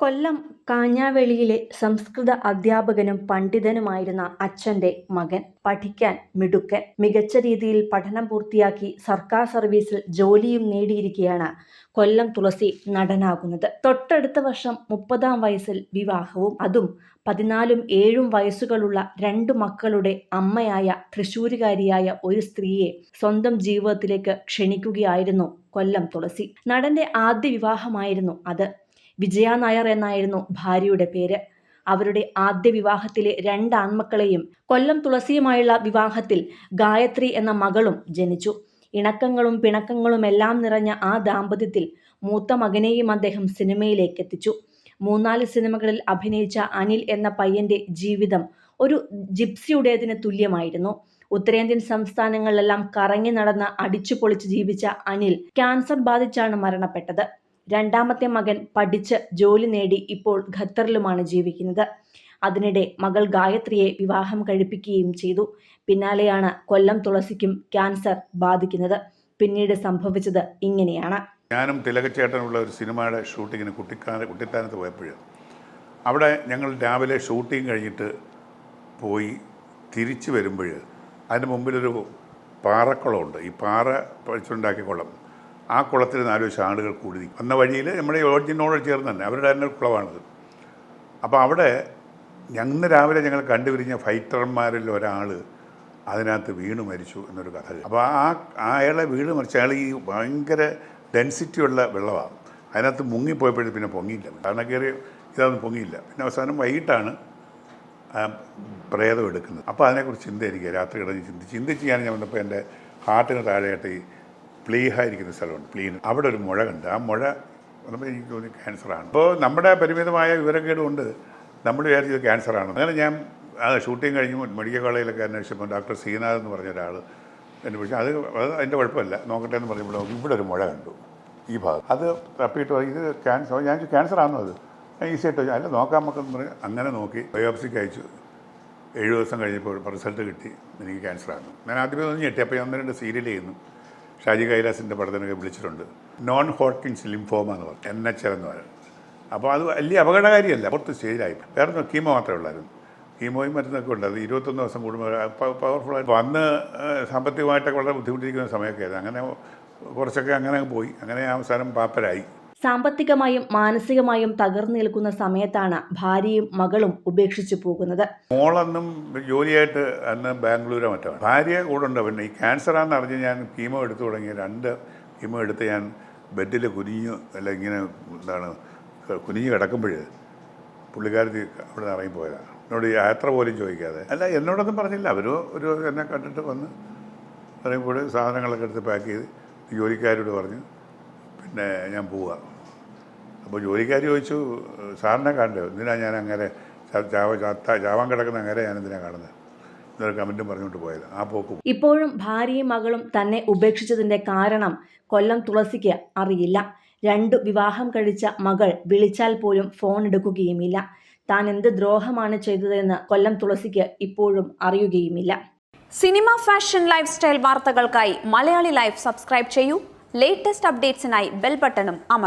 കൊല്ലം കാഞ്ഞാവെളിയിലെ സംസ്കൃത അധ്യാപകനും പണ്ഡിതനുമായിരുന്ന അച്ഛന്റെ മകൻ പഠിക്കാൻ മിടുക്കൻ മികച്ച രീതിയിൽ പഠനം പൂർത്തിയാക്കി സർക്കാർ സർവീസിൽ ജോലിയും നേടിയിരിക്കുകയാണ് കൊല്ലം തുളസി നടനാകുന്നത്. തൊട്ടടുത്ത വർഷം മുപ്പതാം വയസ്സിൽ വിവാഹവും അതും പതിനാലും ഏഴും വയസ്സുകളുള്ള രണ്ടു മക്കളുടെ അമ്മയായ തൃശൂരുകാരിയായ ഒരു സ്ത്രീയെ സ്വന്തം ജീവിതത്തിലേക്ക് ക്ഷണിക്കുകയായിരുന്നു കൊല്ലം തുളസി. നടന്റെ ആദ്യ വിവാഹമായിരുന്നു അത്. വിജയ നായർ എന്നായിരുന്നു ഭാര്യയുടെ പേര്. അവരുടെ ആദ്യ വിവാഹത്തിലെ രണ്ട് ആൺമക്കളെയും കൊല്ലം തുളസിയുമായുള്ള വിവാഹത്തിൽ ഗായത്രി എന്ന മകളും ജനിച്ചു. ഇണക്കങ്ങളും പിണക്കങ്ങളും എല്ലാം നിറഞ്ഞ ആ ദാമ്പത്യത്തിൽ മൂത്ത മകനെയും അദ്ദേഹം സിനിമയിലേക്ക് എത്തിച്ചു മൂന്നാൽ സിനിമകളിൽ അഭിനയിച്ച അനിൽ എന്ന പയ്യന്റെ ജീവിതം ഒരു ജിപ്സിയുടേതിന് തുല്യമായിരുന്നു. ഉത്തരേന്ത്യൻ സംസ്ഥാനങ്ങളിലെല്ലാം കറങ്ങി നടന്ന് അടിച്ചു പൊളിച്ച് ജീവിച്ച അനിൽ ക്യാൻസർ ബാധിച്ചാണ് മരണപ്പെട്ടത്. രണ്ടാമത്തെ മകൻ പഠിച്ച് ജോലി നേടി ഇപ്പോൾ ഖത്തറിലുമാണ് ജീവിക്കുന്നത്. അതിനിടെ മകൾ ഗായത്രിയെ വിവാഹം കഴിപ്പിക്കുകയും ചെയ്തു. പിന്നാലെയാണ് കൊല്ലം തുളസിക്കും ക്യാൻസർ ബാധിക്കുന്നത്. പിന്നീട് സംഭവിച്ചത് ഇങ്ങനെയാണ്. ഞാനും തിലകച്ചേട്ടനുള്ള ഒരു സിനിമയുടെ ഷൂട്ടിങ്ങിന് കുട്ടിക്കാല കുട്ടിത്താനത്ത് പോയപ്പോൾ അവിടെ ഞങ്ങൾ രാവിലെ ഷൂട്ടിങ് കഴിഞ്ഞിട്ട് പോയി തിരിച്ചു വരുമ്പോൾ അതിന് മുമ്പിലൊരു പാറക്കുളമുണ്ട്. ഈ പാറ പഴിച്ചുണ്ടാക്കിയ കുളം. ആ കുളത്തിൽ നാലുവശം ആളുകൾ കൂടി നിൽക്കും വന്ന വഴിയിൽ നമ്മുടെ ഓർജിനോട് ചേർന്ന് തന്നെ അവരുടെ തന്നെ കുളമാണിത്. അപ്പോൾ അവിടെ ഞങ്ങൾ രാവിലെ ഞങ്ങൾ കണ്ടുപിരിഞ്ഞ ഫൈറ്റർമാരിൽ ഒരാൾ അതിനകത്ത് വീണ് മരിച്ചു എന്നൊരു കഥ. അപ്പോൾ ആ അയാളെ വീണ് മരിച്ച അയാൾ ഈ ഭയങ്കര ഡെൻസിറ്റിയുള്ള വെള്ളമാണ് അതിനകത്ത് മുങ്ങിപ്പോയപ്പോഴും പിന്നെ പൊങ്ങിയില്ല. കാരണം കയറി ഇതൊന്നും പൊങ്ങിയില്ല. പിന്നെ അവസാനം വൈകിട്ടാണ് പ്രേതം എടുക്കുന്നത്. അപ്പോൾ അതിനെക്കുറിച്ച് ചിന്തയായിരിക്കുക രാത്രി കിടന്ന് ചിന്തിച്ച് ചിന്തിച്ച് ഞാൻ ഞാൻ വന്നപ്പോൾ എന്റെ ഹാർട്ടിന് താഴെയായിട്ട് ഈ പ്ലീഹ ഇരിക്കുന്ന സ്ഥലമുണ്ട്. പ്ലീൻ. അവിടെ ഒരു മുഴ കണ്ട്. ആ മുഴ വന്നപ്പോൾ എനിക്ക് തോന്നി ക്യാൻസറാണ്. അപ്പോൾ നമ്മുടെ പരിമിതമായ വിവരക്കേട് കൊണ്ട് നമ്മൾ വിചാരിച്ചത് ക്യാൻസറാണ്. അങ്ങനെ ഞാൻ അത് ഷൂട്ടിങ് കഴിഞ്ഞ് മെഡിക്കൽ കോളേജിലൊക്കെ അന്വേഷിച്ചപ്പോൾ ഡോക്ടർ ശ്രീനാഥ് എന്ന് പറഞ്ഞ ഒരാൾ എന്നെ വിളിച്ചു. അത് അത് അതിന്റെ കുഴപ്പമില്ല. നോക്കട്ടെ എന്ന് പറഞ്ഞപ്പോൾ ഇവിടെ ഒരു മുഴ കണ്ടു ഈ ഭാഗം അത് തപ്പിയിട്ട് ഇത് ക്യാൻസർ ഞാൻ ക്യാൻസർ ആണോ അത്? ഈസി ആയിട്ട് അല്ല നോക്കാൻ നമുക്കെന്ന് പറഞ്ഞ് അങ്ങനെ നോക്കി ബയോപ്സിക്ക് അയച്ചു. ഏഴ് ദിവസം കഴിഞ്ഞപ്പോൾ റിസൾട്ട് കിട്ടി. എനിക്ക് ക്യാൻസറാണ്. ഞാൻ ആദ്യമേ ഒന്ന് ഞെട്ടി. അപ്പോൾ ഞാൻ ഒന്ന് രണ്ട് സീരിയൽ ചെയ്യുന്നു. ഷാജി കൈലാസിന്റെ പഠനമൊക്കെ വിളിച്ചിട്ടുണ്ട്. നോൺ ഹോട്ട്കിൻസ് ലിംഫോമ എന്ന് പറഞ്ഞു. എൻ എച്ച് എന്ന് പറയുന്നത് അപ്പോൾ അത് വലിയ അപകടകാരിയല്ല. പുറത്ത് സ്റ്റേജിലായി. വേറെ കീമോ മാത്രമേ ഉള്ളായിരുന്നു. കീമോയും മരുന്നൊക്കെ ഉണ്ട്. അത് ഇരുപത്തൊന്ന് ദിവസം കൂടുമ്പോൾ പവർഫുള്ളായിട്ട് അന്ന് വന്ന് സാമ്പത്തികമായിട്ടൊക്കെ വളരെ ബുദ്ധിമുട്ടിരിക്കുന്ന സമയമൊക്കെ ആയിരുന്നു. അങ്ങനെ കുറച്ചൊക്കെ അങ്ങനെ പോയി. അങ്ങനെ അവസാനം പാപ്പരായി. സാമ്പത്തികമായും മാനസികമായും തകർന്നു നിൽക്കുന്ന സമയത്താണ് ഭാര്യയും മകളും ഉപേക്ഷിച്ചു പോകുന്നത്. മോളെന്നും ജോലിയായിട്ട് അന്ന് ബാംഗ്ലൂരോ മറ്റോ. ഭാര്യ കൂടെ ഉണ്ട്. പിന്നെ ഈ ക്യാൻസറാന്ന് അറിഞ്ഞ് ഞാൻ കീമോ എടുത്തു തുടങ്ങി. രണ്ട് കീമോ എടുത്ത് ഞാൻ ബെഡിൽ കുനിഞ്ഞു അല്ല ഇങ്ങനെ എന്താണ് കുനിഞ്ഞു കിടക്കുമ്പോൾ പുള്ളിക്കാരത്തി അവിടെ നിന്ന് ഇറങ്ങിപ്പോയതാണ് എന്നോട് യാത്ര പോലും ചോദിക്കാതെ. അല്ല എന്നോടൊന്നും പറഞ്ഞില്ല. അവർ ഒരു എന്നെ കണ്ടിട്ട് വന്ന് പറയുമ്പോൾ സാധനങ്ങളൊക്കെ എടുത്ത് പാക്ക് ചെയ്ത് ജോലിക്കാരോട് പറഞ്ഞു. പിന്നെ ഞാൻ പോവുക അപ്പോൾ ജോലിക്കാർ ചോദിച്ചു സാറിനെ കണ്ടോ എന്തിനാണ് ഞാൻ അങ്ങനെ ചാവ ചാത്ത- ചാവാൻ കിടക്കുന്ന അങ്ങനെ ഞാൻ എന്തിനാണ് കാണുന്നത് എന്നൊരു കമന്റും പറഞ്ഞുകൊണ്ട് പോയത്. ആ പോക്കും ഇപ്പോഴും ഭാര്യയും മകളും തന്നെ ഉപേക്ഷിച്ചതിന്റെ കാരണം കൊല്ലം തുളസിക്ക് അറിയില്ല. രണ്ടു വിവാഹം കഴിച്ച മകൾ വിളിച്ചാൽ പോലും ഫോൺ എടുക്കുകയുമില്ല. താൻ എന്ത് ദ്രോഹമാണ് ചെയ്തതെന്ന് കൊല്ലം തുളസിക്ക് ഇപ്പോഴും അറിയുകയുമില്ല. സിനിമ ഫാഷൻ ലൈഫ് സ്റ്റൈൽ വാർത്തകൾക്കായി മലയാളി ലൈഫ് സബ്സ്ക്രൈബ് ചെയ്യൂ. ലേറ്റസ്റ്റ് അപ്ഡേറ്റ്സിനായി ബെൽ ബട്ടണും അമർ